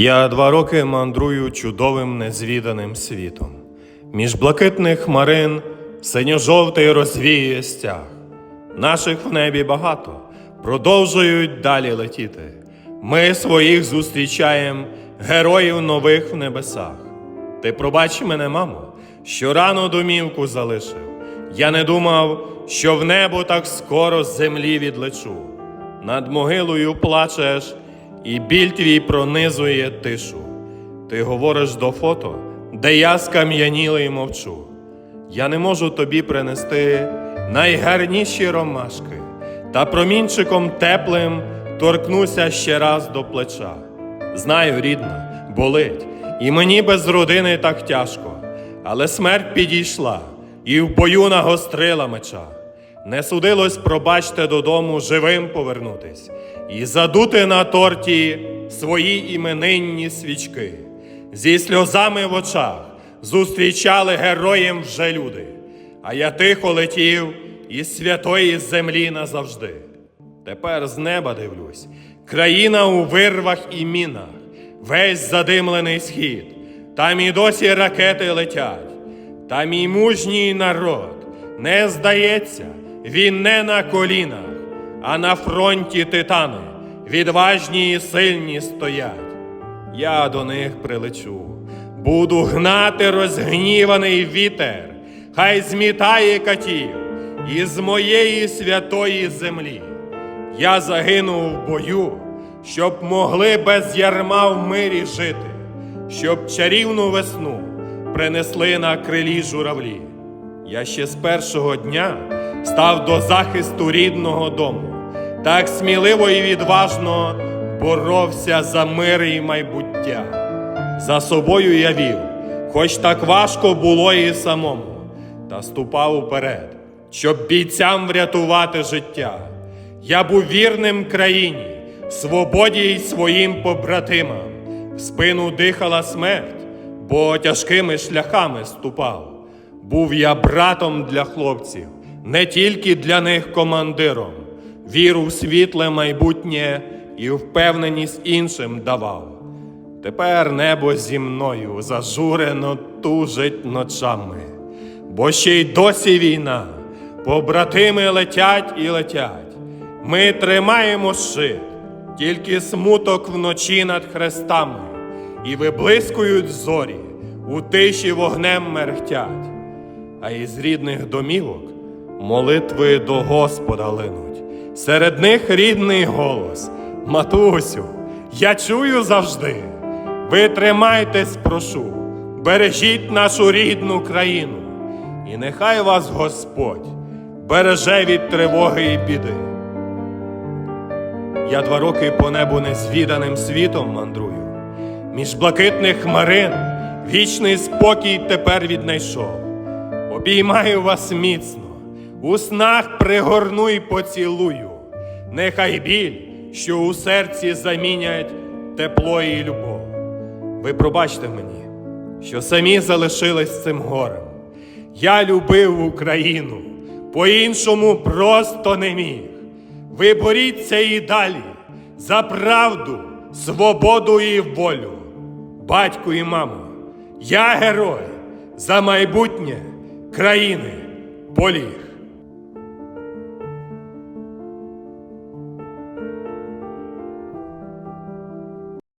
Я два роки мандрую чудовим незвіданим світом. Між блакитних хмарин синьо-жовтий розвіює стяг. Наших в небі багато, продовжують далі летіти. Ми своїх зустрічаєм, героїв нових в небесах. Ти пробач мене, мамо, що рано домівку залишив. Я не думав, що в небо так скоро з землі відлечу. Над могилою плачеш, і біль твій пронизує тишу. Ти говориш до фото, де я скам'янілий мовчу. Я не можу тобі принести найгарніші ромашки, та промінчиком теплим торкнуся ще раз до плеча. Знаю, рідна, болить, і мені без родини так тяжко, але смерть підійшла і в бою нагострила меча. Не судилось, пробачте додому живим повернутись і задути на торті свої іменинні свічки. Зі сльозами в очах зустрічали героєм вже люди, а я тихо летів із святої землі назавжди. Тепер з неба дивлюсь, країна у вирвах і мінах, весь задимлений схід, там і досі ракети летять, та мій мужній народ не здається, він не на колінах, а на фронті титани, відважні і сильні стоять. Я до них прилечу, буду гнати розгніваний вітер, хай змітає катів із моєї святої землі. Я загинув в бою, щоб могли без ярма в мирі жити, щоб чарівну весну принесли на крилі журавлі. Я ще з першого дня став до захисту рідного дому, так сміливо і відважно боровся за мир і майбуття. За собою я вів, хоч так важко було і самому, та ступав уперед, щоб бійцям врятувати життя. Я був вірним країні, свободі й своїм побратимам. В спину дихала смерть, бо тяжкими шляхами ступав. Був я братом для хлопців, не тільки для них командиром. Віру в світле майбутнє і впевненість іншим давав. Тепер небо зі мною зажурено тужить ночами, бо ще й досі війна, побратими летять і летять. Ми тримаємо щит, тільки смуток вночі над хрестами, і виблискують зорі, у тиші вогнем мерехтять, а із рідних домівок молитви до Господа линуть. Серед них рідний голос. Матусю, я чую завжди. Ви тримайтесь, прошу, бережіть нашу рідну країну, і нехай вас Господь береже від тривоги і біди. Я два роки по небу незвіданим світом мандрую. Між блакитних хмарин вічний спокій тепер віднайшов. Обіймаю вас міцно, у снах пригорну й поцілую. Нехай біль, що у серці замінять тепло і любов. Ви пробачте мені, що самі залишились цим горем. Я любив Україну, по-іншому просто не міг. Ви боріться і далі за правду, свободу і волю. Батьку і мамо, я герой за майбутнє країни поліг.